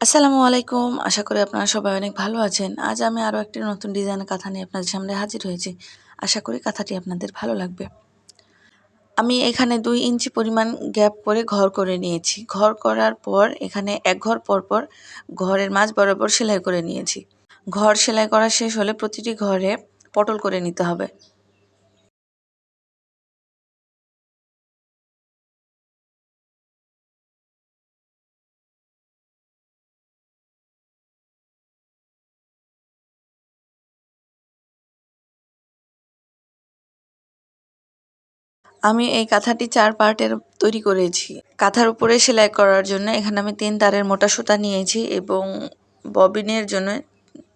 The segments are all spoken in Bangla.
আসসালামু আলাইকুম। আশা করি আপনারা সবাই অনেক ভালো আছেন। আজ আমি আরও একটি নতুন ডিজাইনের কাঁথা নিয়ে আপনাদের সামনে হাজির হয়েছি। আশা করি কাঁথাটি আপনাদের ভালো লাগবে। আমি এখানে দুই ইঞ্চি পরিমাণ গ্যাপ করে ঘর করে নিয়েছি। ঘর করার পর, এখানে এক ঘর পর পর ঘরের মাঝ বরাবর সেলাই করে নিয়েছি। ঘর সেলাই করা শেষ হলে প্রতিটি ঘরে পটল করে নিতে হবে। আমি এই কাঁথাটি চার পার্টের তৈরি করেছি। কাঁথার উপরে সেলাই করার জন্য এখানে আমি তিন তারের মোটা সুতা নিয়েছি এবং ববিনের জন্য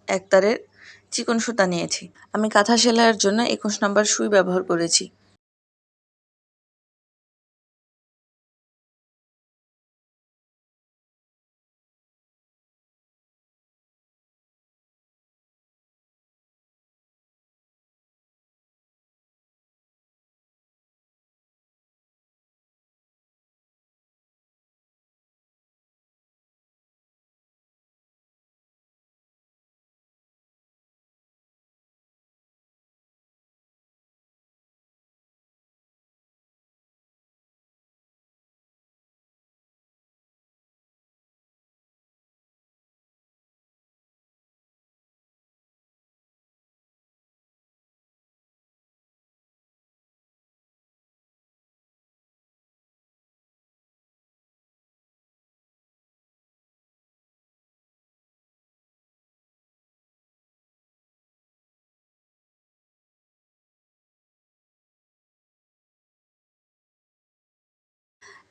এক তারের চিকন সুতা নিয়েছি। আমি কাঁথা সেলাইয়ের জন্য একুশ নম্বর সুই ব্যবহার করেছি।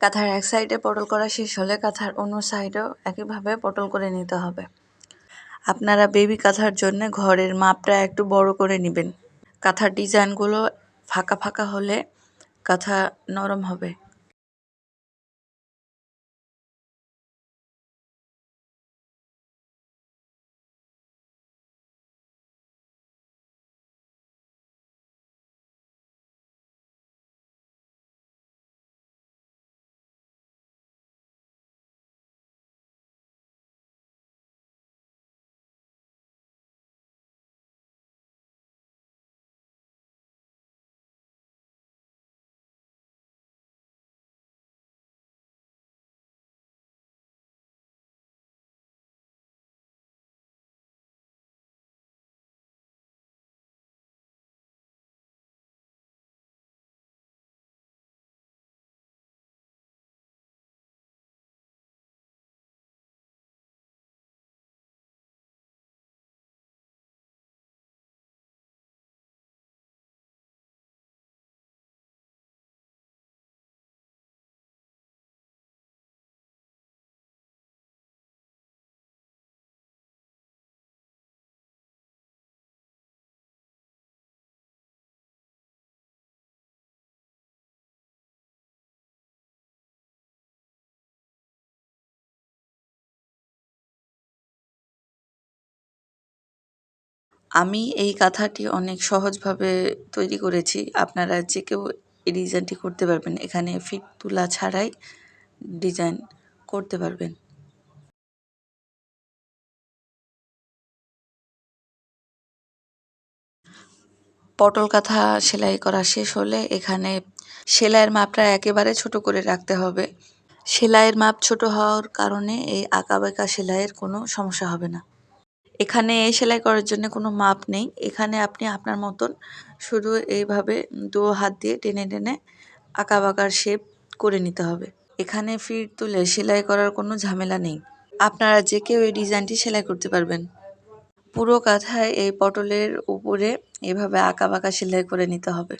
কাঁথার এক সাইডে পটল করা শেষ হলে কাঁথার অন্য সাইডেও একইভাবে পটল করে নিতে হবে। আপনারা বেবি কাঁথার জন্য ঘরের মাপটা একটু বড় করে নেবেন। কাঁথার ডিজাইনগুলো ফাঁকা ফাঁকা হলে কাঁথা নরম হবে। আমি এই কাঁথাটি অনেক সহজভাবে তৈরি করেছি। আপনারা যে কেউ এই ডিজাইনটি করতে পারবেন, এখানে ফিট তুলা ছাড়াই ডিজাইন করতে পারবেন। পটল কাঁথা সেলাই করা শেষ হলে এখানে সেলাইয়ের মাপটা একেবারে ছোট করে রাখতে হবে। সেলাইয়ের মাপ ছোট হওয়ার কারণে এই আঁকা বাঁকা সেলাইয়ের কোনো সমস্যা হবে না। এখানে সেলাই করার জন্য কোনো মাপ নেই। এখানে আপনি আপনার মতন শুধু এইভাবে দু হাত দিয়ে টেনে টেনে আঁকা বাঁকার শেপ করে নিতে হবে। এখানে ফির তুলে সেলাই করার কোনো ঝামেলা নেই। আপনারা যে কেউ এই ডিজাইনটি সেলাই করতে পারবেন। পুরো কাঁথায় এই পটলের উপরে এভাবে আঁকা বাঁকা সেলাই করে নিতে হবে।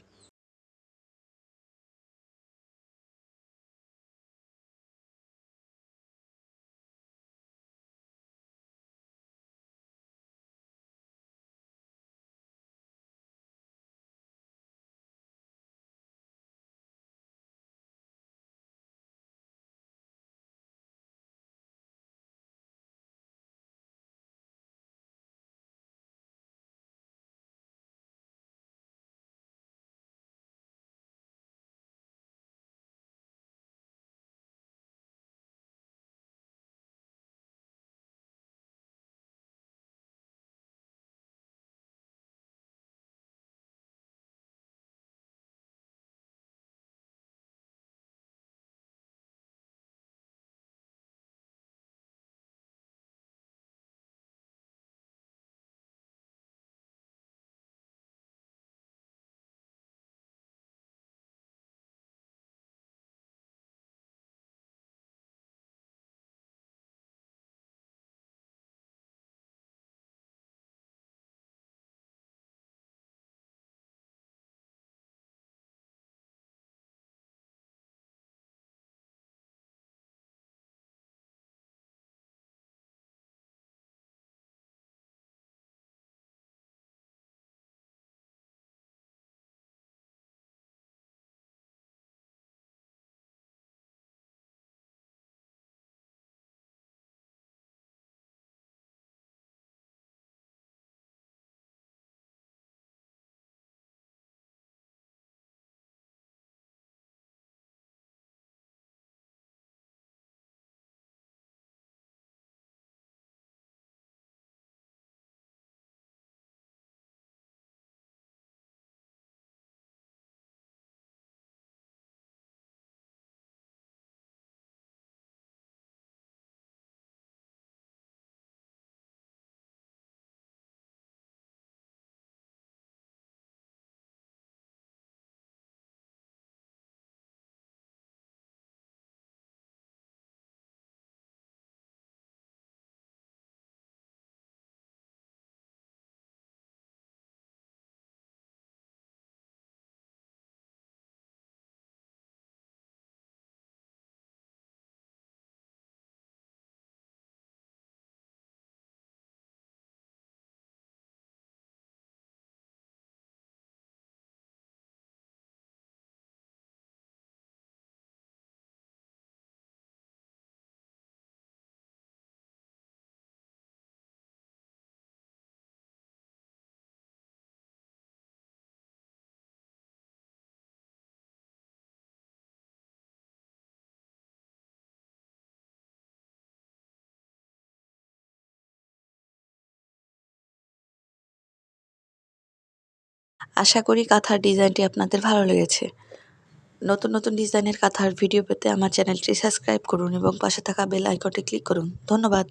আশা করি কাঁথার ডিজাইনটি আপনাদের ভালো লেগেছে। নতুন নতুন ডিজাইনের কাঁথার ভিডিও পেতে আমার চ্যানেলটি সাবস্ক্রাইব করুন এবং পাশে থাকা বেল আইকনটি ক্লিক করুন। ধন্যবাদ।